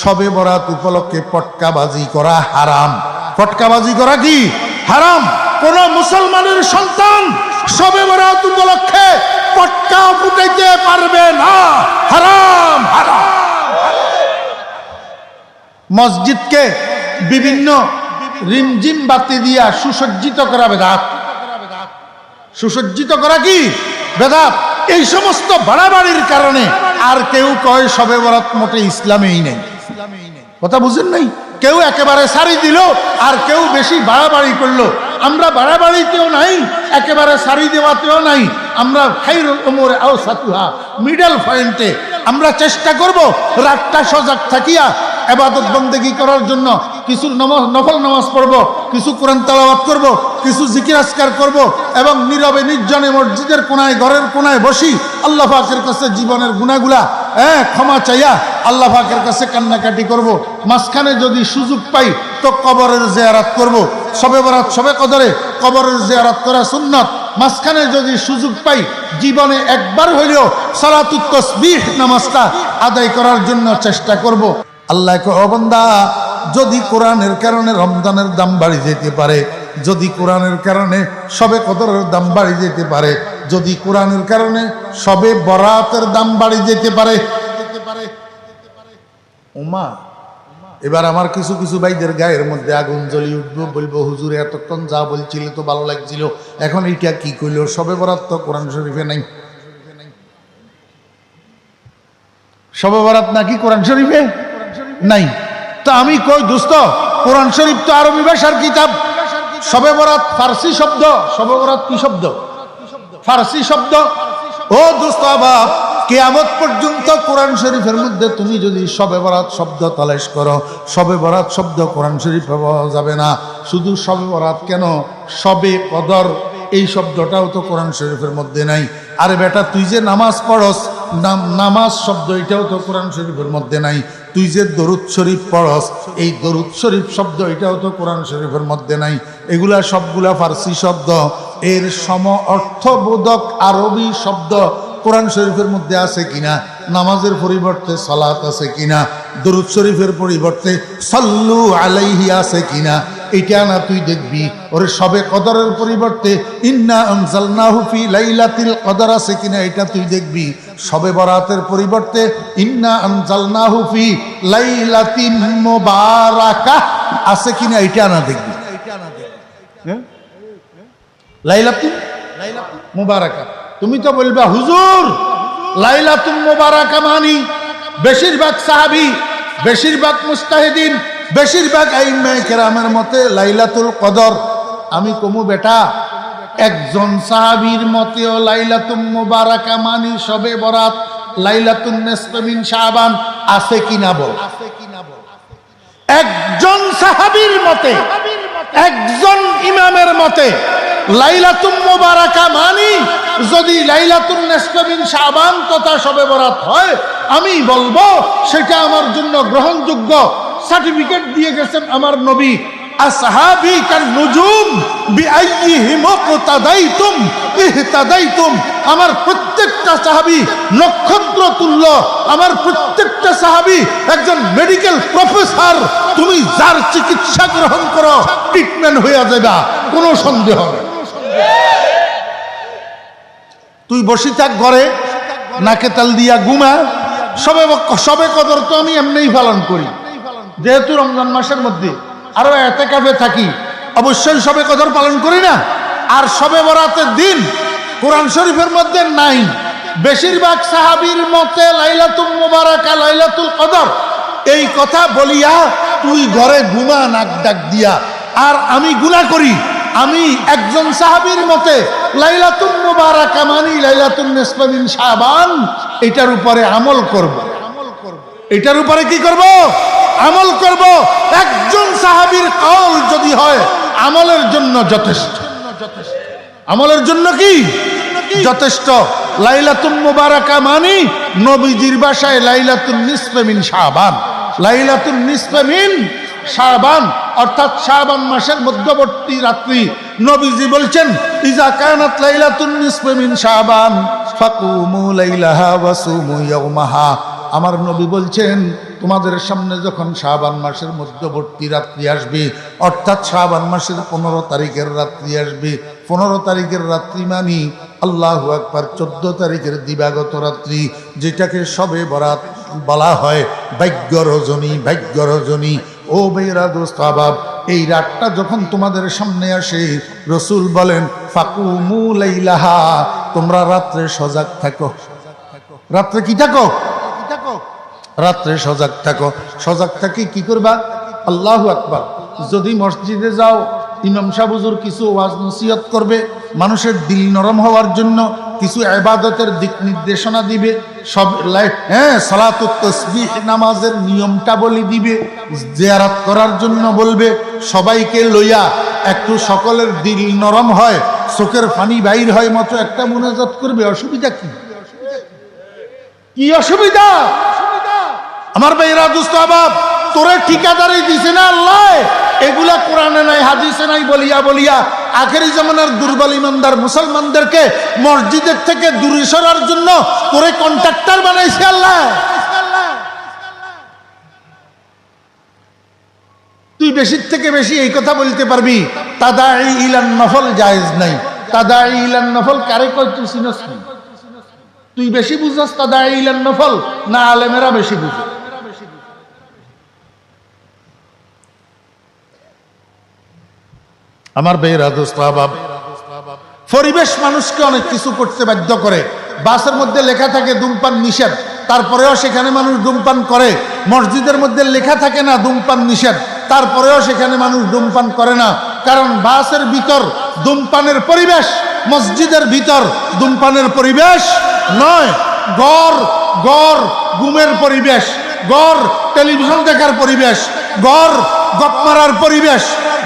সবে বরাত উপলক্ষে পটকাবাজি করা হারাম। পটকাবাজি করা কি? হারাম। কোন মুসলমানের সন্তান সবে বরাত উপলক্ষে পটকা ফুটাইতে পারবে না। হারাম হারাম। মসজিদকে বিভিন্ন রিমঝিম বাতি দিয়া সুসজ্জিত করা বেদাত। সুসজ্জিত করা কি? বেদাত। এই সমস্ত বাড়াবাড়ির কারণে আর কেউ কয় সবে বরাত মোটে ইসলামেই নেই। কথা বুঝেন নাই? কেউ একেবারে সারি দিল আর কেউ বেশি বাড়াবাড়ি করল। আমরা বাড়াবাড়িতেও নাই, একেবারে সারি দেওয়াতেও নাই। আমরা খাইরুল ওমরে আও সাতুহা মিডল পয়েন্টে। আমরা চেষ্টা করব রাতটা সজাগ থাকিয়া এবাদত বন্দেগি করার জন্য কিছু নফল নামাজ পড়ব, কিছু কোরআন তালাবাদ করব, কিছু জিকির আসকার করব এবং নীরবে নির্জনে মসজিদের কোনায়, ঘরের কোনায় বসি আল্লাহ পাকের কাছে জীবনের গুণাগুলা হ্যাঁ ক্ষমা চাইয়া আল্লাহ পাকের কাছে কান্নাকাটি করব। মাঝখানে যদি সুযোগ পাই, তো কবরের জেয়ারাত করব। সবে বরাত, সবে কদরে কবরের জেয়ারাত করা সুন্নত। মাঝখানে যদি সুযোগ পাই, জীবনে একবার হইলেও সালাতুত তসবিহ নামাজটা আদায় করার জন্য চেষ্টা করব। আল্লাহ অবন্দা যদি কোরআনের কারণে রমজানের দাম বাড়ি যেতে পারে, যদি কোরআনের কারণে সবে কদরের দাম বাড়ি যেতে পারে, যদি কোরআনের কারণে সবে বরাতের দাম বাড়ি যেতে পারে উমা, এবার আমার কিছু কিছু ভাইদের গায়ের মধ্যে আগুন জ্বলি উঠবো, বলব, হুজুর, এতক্ষণ যা বলছিল তো ভালো লাগছিল, এখন এইটা কি কইলো? সবে বরাত তো কোরআন শরীফে নাই। সবে বরাত নাকি কোরআন শরীফে নাই? তা আমি কই, দোস্ত, কোরআন শরীফ তো আরবি ভাষার কিতাব। সবে বরাত ফার্সি শব্দ, সবে বরাত কি শব্দ? ফার্সি শব্দ। ও দোস্ত বাপ কেয়ামত পর্যন্ত কোরআন শরীফের মধ্যে তুমি যদি সবে বরাত শব্দ তালাশ করো, সবে বরাত শব্দ কোরআন শরীফে পাওয়া যাবে না। শুধু সবে বরাত কেন? সবে কদর, এই শব্দটাও তো কোরআন শরীফের মধ্যে নাই। আরে বেটা, তুই যে নামাজ পড়স, নাম- নামাজ শব্দ এটাও তো কোরআন শরীফের মধ্যে নাই। তুই যে দরুদ শরীফ পড়স, এই দরুদ শরীফ শব্দ এটাও তো কোরআন শরীফের মধ্যে নাই। এগুলা সবগুলা ফার্সি শব্দ। এর সম অর্থবোধক আরবি শব্দ কোরআন শরীফের মধ্যে আছে কিনা? নামাজের পরিবর্তে সালাত আছে কিনা? দরুদ শরীফের পরিবর্তে সল্লু আলাইহি আছে কিনা? এটা না তুই দেখবি। ওরে সবে কদরের পরিবর্তে ইন্না আনজালনাহু ফি লাইলাতিল কদর আছে কিনা এটা তুই দেখবি। সবে বরাতের পরিবর্তে ইন্না আনজালনাহু ফি লাইলাতিন মুবারাকাহ আছে কিনা এটা না দেখবি। হ্যাঁ? লাইলাতুন মুবারাকা। তুমি তো বলবা, হুজুর লাইলাতুন মুবারাকা মানি। বেশিরভাগ সাহাবি, বেশিরভাগ মুস্তাহিদিন, বেশিরভাগ আইম্মায়ে কেরামের মতে লাইলাতুল কদর। আমি কমু বেটা, একজন সাহাবীর মতেও লাইলাতুন মুবারাকা মানি সবে বরাত, লাইলাতুন নিসফে মিন শাবান আছে কিনা বল? একজন সাহাবীর মতে একজন ইমামের মতে লাইলাতুম মুবারাকা মানি, যদি লাইলাতুন নিসফিন শাবান তথা শবে বরাত হয়, আমি বলব সেটা আমার জন্য গ্রহণযোগ্য। সার্টিফিকেট দিয়ে গেছেন আমার নবী নুজুম আমার প্রত্যেকটা সাহাবী নক্ষত্র তুল্য। আমার প্রত্যেকটা সাহাবী একজন মেডিকেল প্রফেসর তুমি যার চিকিৎসা গ্রহণ করো ট্রিটমেন্ট হয়ে যাবে কোনো সন্দেহ তুই বসি থাক ঘরে, নাকে তাল দিয়া গুমা সবে সবে কদর তো আমি এমনিই পালন করি। যেহেতু রমজান মাসের মধ্যে আরও এতে কাফে থাকি, অবশ্যই সবে কদর পালন করি না। আর সবে বরাতের দিন কোরআন শরীফের মধ্যে নাই। বেশিরভাগ সাহাবীর মতে লাইলাতুল মুবারাকা, লাইলাতুল কদর। এই কথা বলিয়া তুই ঘরে ঘুমা, নাক ডাক দিয়া। আর আমি গুনাহ করি। আমি একজন সাহাবীর মতে লাইলাতুল মুবারাকা মানি লাইলাতুল নিসফা মিন শাবান। এটার উপরে আমল করব। এটার উপরে কি করব? আমল করব। একজন সাহাবীর কল যদি হয়, আমলের জন্য যথেষ্ট যথেষ্ট। আমলের জন্য কি? যথেষ্ট। লাইলাতুন মুবারাকা মানি, নবীজির বাসায় লাইলাতুন নিসফে মিন শাবান। লাইলাতুল নিসফে মিন শাবান। অর্থাৎ শাবান মাসের মধ্যবর্তী রাত্রি নবীজি বলছেন, ইজা কানাত লাইলাতুন নিসফে মিন শাবান, ফাকুমু লাইলাহা ওয়া সুমু ইয়াওমাহা আমার নবী বলছেন, তোমাদের সামনে যখন শাহবান মাসের মধ্যবর্তী রাত্রি আসবে, অর্থাৎ শাহবান মাসের পনেরো তারিখের রাত্রি আসবে, পনেরো তারিখের রাত্রি মানি আল্লাহ একবার চোদ্দ তারিখের দিবাগত রাত্রি, যেটাকে সবে বরাত বলা হয় ভাগ্য রজনী ভাগ্য রজনী ও বেরা দোস্ত এই রাতটা যখন তোমাদের সামনে আসে, রসুল বলেন, ফাকুমু লাইলাহা, তোমরা রাত্রে সজাগ থাকো। রাত্রে কি থাকো? রাত্রে সজাগ থাকো। সজাগ থাকি কি করবা? আল্লাহ আকবার। যদি মসজিদে যাও, ইমাম সাহুজুর কিছু ওয়াজ নসিহত করবে, মানুষের দিল নরম হওয়ার জন্য কিছু এবাদতের দিক নির্দেশনা দিবে, সব লাই- হ্যাঁ সালাত তসবিহ নামাজের নিয়মটা বলি দিবে, জেয়ারাত করার জন্য বলবে, সবাইকে লইয়া একটু সকলের দিল নরম হয়, চোখের পানি বাইর হয় মতো একটা মোনাজাত করবে, অসুবিধা কি? কি অসুবিধা? আমার ভাইরা দুস্থ আবাব তোরে ঠিকাদারি দিছে না আল্লাহ? এগুলা কোরআনে নাই, হাদিসে নাই, বলিয়া বলিয়া। আখেরি জামানার দুর্বল ইমানদার মুসলমানদেরকে মসজিদের থেকে দূরে সরার জন্য তোরে কন্ট্রাক্টর বানাইছে আল্লাহ। তুই বেশির থেকে বেশি এই কথা বলতে পারবি, তাদাই ইলান নফল জায়েজ নাই। তাদাই ইলান নফল কারে কয় তুই বেশি বুঝস তাদাই ইলান নফল, না আলেমেরা বেশি বুঝে। আমার বেয়েরা দোস্ত আবাব পরিবেশ মানুষকে অনেক কিছু করতে বাধ্য করে। বাসের মধ্যে লেখা থাকে ধূমপান নিষেধ, তারপরেও সেখানে মানুষ ধূমপান করে। মসজিদের মধ্যে লেখা থাকে না ধূমপান নিষেধ, তারপরেও সেখানে মানুষ ধূমপান করে না। কারণ বাসের ভিতর ধূমপানের পরিবেশ, মসজিদের ভিতর ধূমপানের পরিবেশ নয়। গড় গড় গুমের পরিবেশ, গড়, টেলিভিশন দেখার পরিবেশ, গড় গপ মারার পরিবেশ,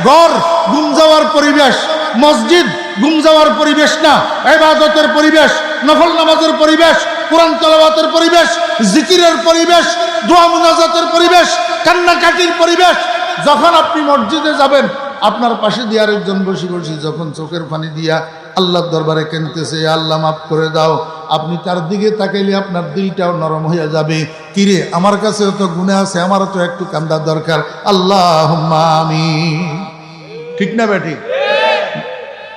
গড় গুম যাওয়ার পরিবেশ, মসজিদ গুম যাওয়ার পরিবেশ না এবাদতের পরিবেশ, নফল নামাজের পরিবেশ, কোরআন তলাবাতের পরিবেশ, জিকিরের পরিবেশ, দোয়া মুনাজাতের পরিবেশ, কান্নাকাটির পরিবেশ। যখন আপনি মসজিদে যাবেন, আপনার পাশে দিয়ে আরেকজন বসে বসে যখন চোখের পানি দিয়া আল্লাহর দরবারে কেনতেছে আল্লাহ, মাফ করে দাও। আপনি তার দিকে তাকাইলে আপনার দিলটাও নরম হয়ে যাবে। কিরে, আমার কাছেও তো গুণে আছে, আমারও তো একটু কান্দার দরকার। আল্লাহ আমি ঠিক না বেটি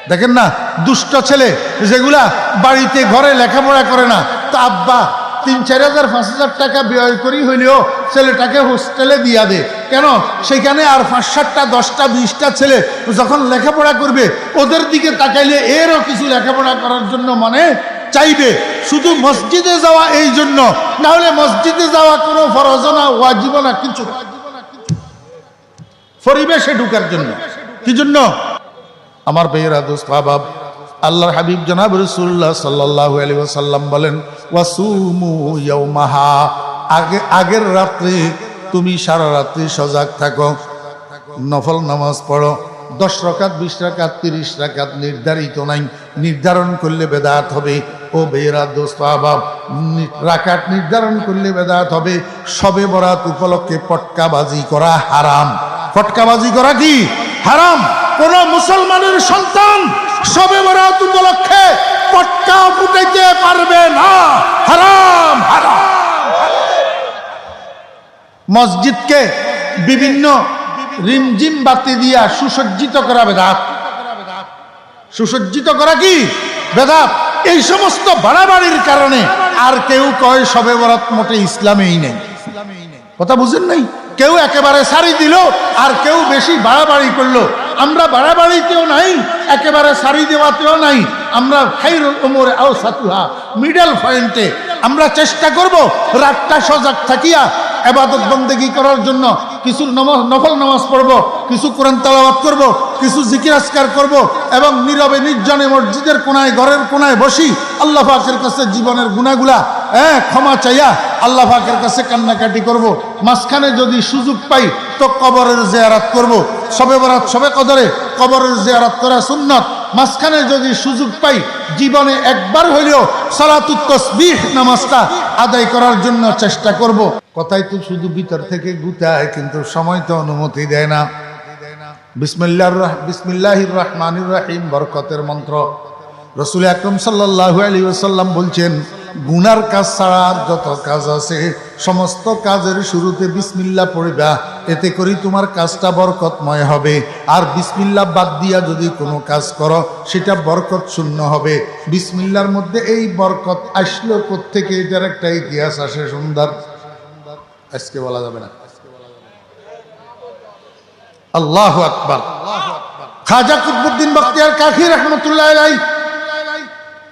দেখেন না, দুষ্ট ছেলে, যেগুলা বাড়িতে, ঘরে লেখাপড়া করে না, তা আব্বা তিন, চার হাজার, পাঁচ হাজার টাকা ব্যয় করি হইলেও ছেলেটাকে হোস্টেলে দিয়া দে। কেন? সেখানে আর পাঁচ সাতটা দশটা, বিশটা ছেলে যখন লেখাপড়া করবে, ওদের দিকে তাকাইলে এরও কিছু লেখাপড়া করার জন্য মানে চাইবে। শুধু মসজিদে যাওয়া এই জন্য। না হলে মসজিদে যাওয়া কোনো ফরজ না ওয়াজিব না, কিছু। পরিবেশে ঢুকার জন্য। কি জন্য? আমার বেয়েরা দোস্ত আবাব আল্লাহর হাবিব জনাব রসুল্লাহ সাল্লাহ আলী ওসাল্লাম বলেন আগে, আগের রাত্রে তুমি সারা রাত্রি সজাগ থাকো, নফল নামাজ পড়ো, দশ রাকাত, বিশ রাকাত, তিরিশ রাকাত নির্ধারিত নাই, নির্ধারণ করলে বেদাত হবে, ও বেয়েরা দোস্ত আবাব রাকাত নির্ধারণ করলে বেদাত হবে, সবে বরাত উপলক্ষে পটকাবাজি করা হারাম। পটকাবাজি করা কি? হারাম। কোন মুসলমানের সন্তান সবে বরাত উপলক্ষে পটকা ফুটাইতে পারবে না। হারাম হারাম মসজিদকে বিভিন্ন রিমজিম বাতি দিয়া সুসজ্জিত করা বেদাত। সুসজ্জিত করা কি? বেদাত। এই সমস্ত বাড়াবাড়ির কারণে আর কেউ কয় সবে বরাত মোটে ইসলামেই নেই। কথা বুঝেন নাই? কেউ একেবারে সারি দিল আর কেউ বেশি বাড়াবাড়ি করল। আমরা বাড়াবাড়িতেও নাই, একেবারে সারি দেওয়াতেও নাই। আমরা খাইরুল ওমরে আও সাতুহা মিডল পয়েন্টে আমরা চেষ্টা করব রাতটা সজাগ থাকিয়া এবাদত বন্দেগি করার জন্য কিছু নম- নফল নামাজ পড়ব, কিছু কোরআন তালাবাত করব, কিছু জিকির আসকার করব এবং নীরবে নির্জনে মসজিদের কোনায়, ঘরের কোনায় বসি আল্লাহ পাকের কাছে জীবনের গুণাগুলা হ্যাঁ ক্ষমা চাইয়া আল্লাহ পাকের কাছে কান্নাকাটি করব। মাঝখানে যদি সুযোগ পাই তো কবরের জিয়ারাত করব। সবে বরাত, সবে কদরে কবরের জিয়ারাত করা সুন্নত। মাঝখানে যদি সুযোগ পাই, জীবনে একবার হইলেও সালাতুত তসবিহ নামাজটা আদায় করার জন্য চেষ্টা করব। কথাই তো শুধু ভিতর থেকে গুতায় কিন্তু সময় তো অনুমতি দেয় না। বিসমিল্লাহ বিসমিল্লাহির রহমানির রাহিম, বরকতের মন্ত্র। রসুল আকরম সাল্লাল্লাহু আলাইহি ওয়াসাল্লাম বলছেন গুনার কাজ ছাড়া আর যত কাজ আছে, সমস্ত কাজের শুরুতে বিসমিল্লা পড়িবা। এতে করি তোমার কাজটা বরকতময় হবে। আর বিসমিল্লা বাদ দিয়া যদি কোনো কাজ করো, সেটা বরকত শূন্য হবে। বিসমিল্লার মধ্যে এই বরকত আসলো থেকে এটার একটা ইতিহাস আসে সুন্দর। আজকে বলা যাবে না। আল্লাহ আকবার। খাজা কুতবুদ্দিন বখতিয়ার কাকি রহমতুল্লাহ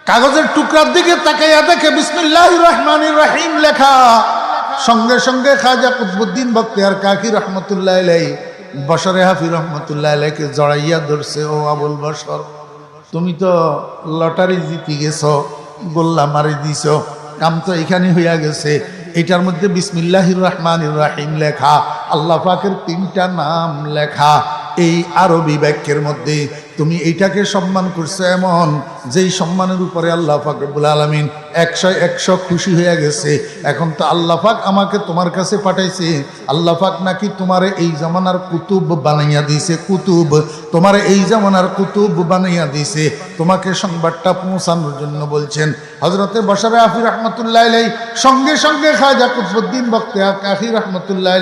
কাগজের টুকরার দিকে তাকাইয়া দেখে বিসমিল্লাহ রহমান রাহিম লেখা। সঙ্গে সঙ্গে খাজা কুতবুদ্দিন বখতিয়ার কাকি রহমতুল্লাহ বসরে হাফি রহমতুল্লাহ আলাইকে জড়াইয়া ধরছে, ও আবুল বসর তুমি তো লটারি জিতে গেছো, গোল্লা মারি দিছ, কাম তো এখানে হইয়া গেছে। এটার মধ্যে বিসমিল্লাহির রহমান রাহিম লেখা, আল্লাহ পাকের তিনটা নাম লেখা। এই আরবি বাক্যের মধ্যে তুমি এইটাকে সম্মান করছ এমন, যেই সম্মানের উপরে আল্লাহ পাক রব্বুল আলমিন একশো একশো খুশি হয়ে গেছে। এখন তো আল্লাহ পাক আমাকে তোমার কাছে পাঠাইছে। আল্লাহ পাক নাকি তোমার এই জামানার কুতুব বানাইয়া দিয়েছে, কুতুব। তোমার এই জামানার কুতুব বানাইয়া দিয়েছে। তোমাকে সংবাদটা পৌঁছানোর জন্য বলছেন হজরতে বসারে আফি রহমতুল্লাহ সঙ্গে সঙ্গে খাজা কুতবুদ্দিন বক্তে আফি রহমতুল্লাহ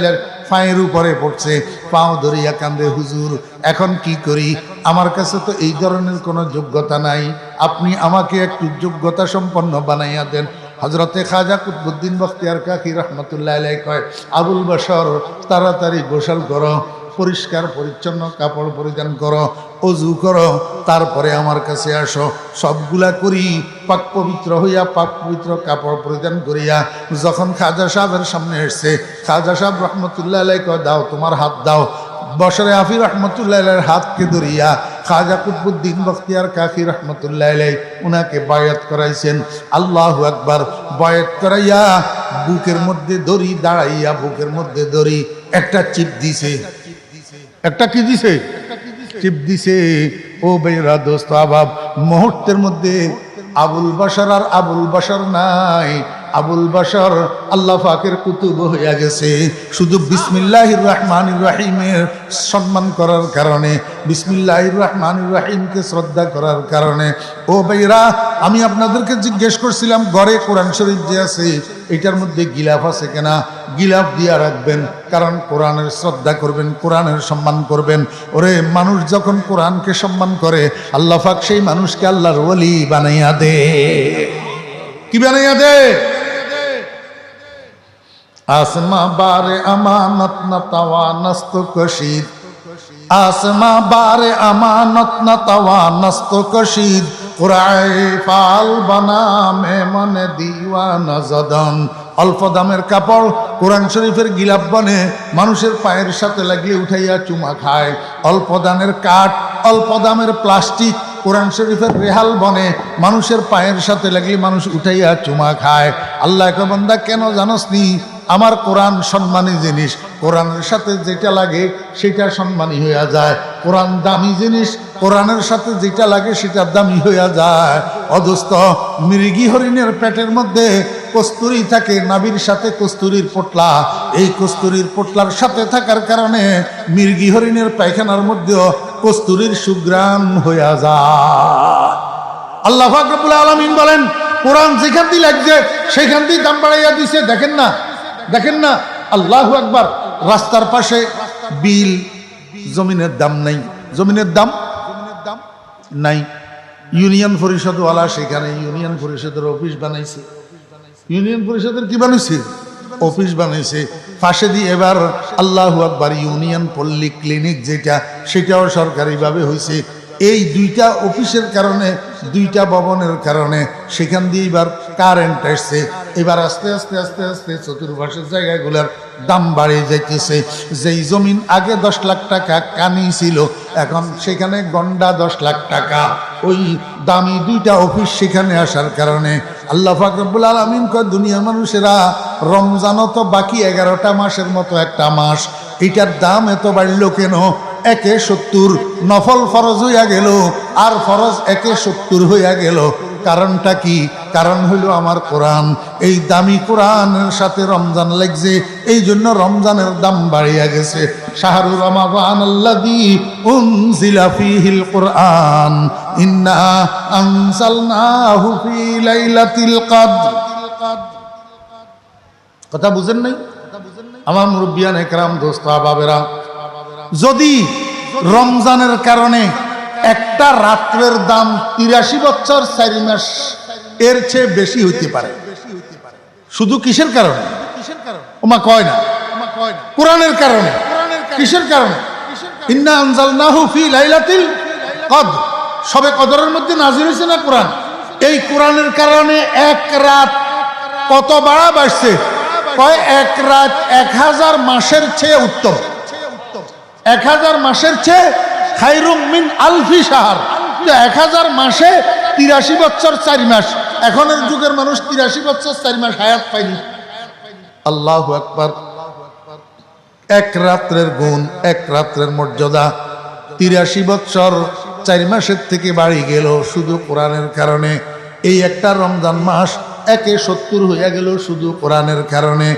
পায়ের উপরে পড়ছে, পাও ধরিয়া কান্দে, হুজুর, এখন কি করি? আমার কাছে তো এই ধরনের কোনো যোগ্যতা নাই। আপনি আমাকে একটু যোগ্যতা সম্পন্ন বানাইয়া দেন। হজরতে খাজা কুতবুদ্দিন বখতিয়ার কাকি রহমতুল্লাহ কয়, আবুল বসর তাড়াতাড়ি গোসল করো। পরিষ্কার, পরিচ্ছন্ন কাপড় পরিধান করো, অজু করো, তারপরে আমার কাছে আসো। সবগুলা করি, পাক পবিত্র হইয়া, পাক পবিত্র কাপড় পরিধান করিয়া, যখন খাজা সাহেবের সামনে এসছে, খাজা সাহেব রহমতুল্লাহ আলাই কয়, দাও, তোমার হাত দাও। বসরে আফি রহমতুল্লাহ হাতকে ধরিয়া, খাজা কুতবুদ্দিন বখতিয়ার কাকি রহমতুল্লাহ আলাই উনাকে বায়াত করাইছেন। আল্লাহ আকবার, বায়াত করাইয়া, বুকের মধ্যে দড়ি দাঁড়াইয়া বুকের মধ্যে দড়ি একটা চিপ দিছে। একটা কি দিছে? চিপ দিছে, ও বেরা দোস্ত, আবাব, মুহূর্তের মধ্যে আবুল বাসার আর আবুল বাসার নাই। আবুল বাসার আল্লাহ ফাকের কুতুব হইয়া গেছে। শুধু বিসমিল্লাহির রহমান রাহিমের সম্মান করার কারণে, বিসমিল্লাহির রহমান রাহিমকে শ্রদ্ধা করার কারণে। ও ভাইরা আমি আপনাদেরকে জিজ্ঞেস করছিলাম, ঘরে কোরআন শরীফ যে আছে, এটার মধ্যে গিলাফ আছে কিনা? গিলাফ দিয়া রাখবেন, কারণ কোরআনের শ্রদ্ধা করবেন, কোরআনের সম্মান করবেন। ওরে মানুষ যখন কোরআনকে সম্মান করে, আল্লাহ ফাক সেই মানুষকে আল্লাহর ওলি বানাইয়া দে। কি বানাইয়া দে? আসমা বারে আমানত না তাওয়া নস্ত কশিদ আসমা বারে আমানত না তাওয়া নস্ত কশিদ। কুরাই ফাল বানা মে মনে দিওয়ানা জদন। অল্প দামের কাপড় কোরআন শরীফের গিলাপ বনে, মানুষের পায়ের সাথে লাগিয়ে উঠাইয়া চুমা খায়। অল্প দামের কাঠ, অল্প দামের প্লাস্টিক কোরআন শরীফের রেহাল বনে, মানুষের পায়ের সাথে লাগলে মানুষ উঠাইয়া চুমা খায়। আল্লাহ বন্দা, কেন জানোস নি আমার কোরআন সম্মানী জিনিস, কোরআনের সাথে যেটা লাগে সেটা সম্মানী হইয়া যায়। কোরআন দামি জিনিস, কোরআনের সাথে যেটা লাগে সেটা দামি হইয়া যায়। অদস্ত মৃগী হরিণের পেটের মধ্যে কস্তুরি থাকে, নাবির সাথে কস্তুরির পোটলা। এই কস্তুরির পোটলার সাথে থাকার কারণে মৃগী হরিণের পায়খানার মধ্যেও কস্তুরির সুগ্রাম হইয়া যায়। আল্লাহ ফাকরুল আলমিন বলেন, কোরআন যেখান দিয়ে লাগছে, সেখান দিয়ে দাম বাড়াইয়া দিছে। দেখেন না দেখেন না, আল্লাহ একবার রাস্তার পাশে বিল, জমিনের দাম নাই। জমিনের দাম নাই। ইউনিয়ন পরিষদওয়ালা সেখানে ইউনিয়ন পরিষদের অফিস বানাইছে। ইউনিয়ন পরিষদের কি বানাইছে? অফিস বানাইছে। পাশে দিয়ে এবার আল্লাহ আকবার ইউনিয়ন পল্লী ক্লিনিক যেটা, সেটাও সরকারিভাবে হয়েছে এই দুইটা অফিসের কারণে, দুইটা ভবনের কারণে সেখান দিয়ে এবার কারেন্ট আসছে। এবার আস্তে আস্তে আস্তে আস্তে চতুর্পাশের জায়গাগুলোর দাম বাড়িয়ে যাইতেছে। যেই জমিন আগে দশ লাখ টাকা কানি ছিল, এখন সেখানে গন্ডা দশ লাখ টাকা। ওই দামি দুইটা অফিস সেখানে আসার কারণে আল্লাহ ফাকরবুল আলমিন কয় দুনিয়ার মানুষেরা রমজানও তো বাকি এগারোটা মাসের মতো একটা মাস। এটার দাম এত বাড়লো কেন? একে সত্তর। নফল ফরজ হইয়া গেল, আর ফরজ একে সত্তর হইয়া গেল। কারণটা কি? কারণ হইল আমার কোরআন। এই দামি কোরআনের সাথে রমজান লাগছে এই জন্য রমজানের দাম বাড়িয়া গেছে। শাহরু কথা বুঝেন নাই? আমার মুরব্বিয়ান একরাম, দোস্ত বাবেরা যদি রমজানের কারণে একটা রাত্রের দাম তিরাশি বছর চারি মাস এর চেয়ে বেশি হইতে পারে। শুধু কিসের কারণে? ওমা কয় না। কোরআনের কারণে। কিসের কারণে? ইন্না আনজালনাহু ফি লাইলাতিল কদর। সবে কদরের মধ্যে নাজির হয়েছে না কোরআন? এই কোরআনের কারণে এক রাত কত বাড়া বাড়ছে? কয় এক রাত এক হাজার মাসের চেয়ে উত্তম। এক হাজার মাসের চেয়ে খাইরুম মিন আলফি সাহার এক হাজার মাসে তিরাশি বছর চারি মাস। এখনের যুগের মানুষ তিরাশি বছর চারি মাস হায়াত পায়নি। আল্লাহ আকবার। এক রাত্রের গুণ, এক রাত্রের মর্যাদা। তিরাশি বছর চার মাসের থেকে বাড়ি গেল শুধু কোরআনের কারণে। এই একটা রমজান মাস একে সত্তর হইয়া গেল শুধু কোরআনের কারণে।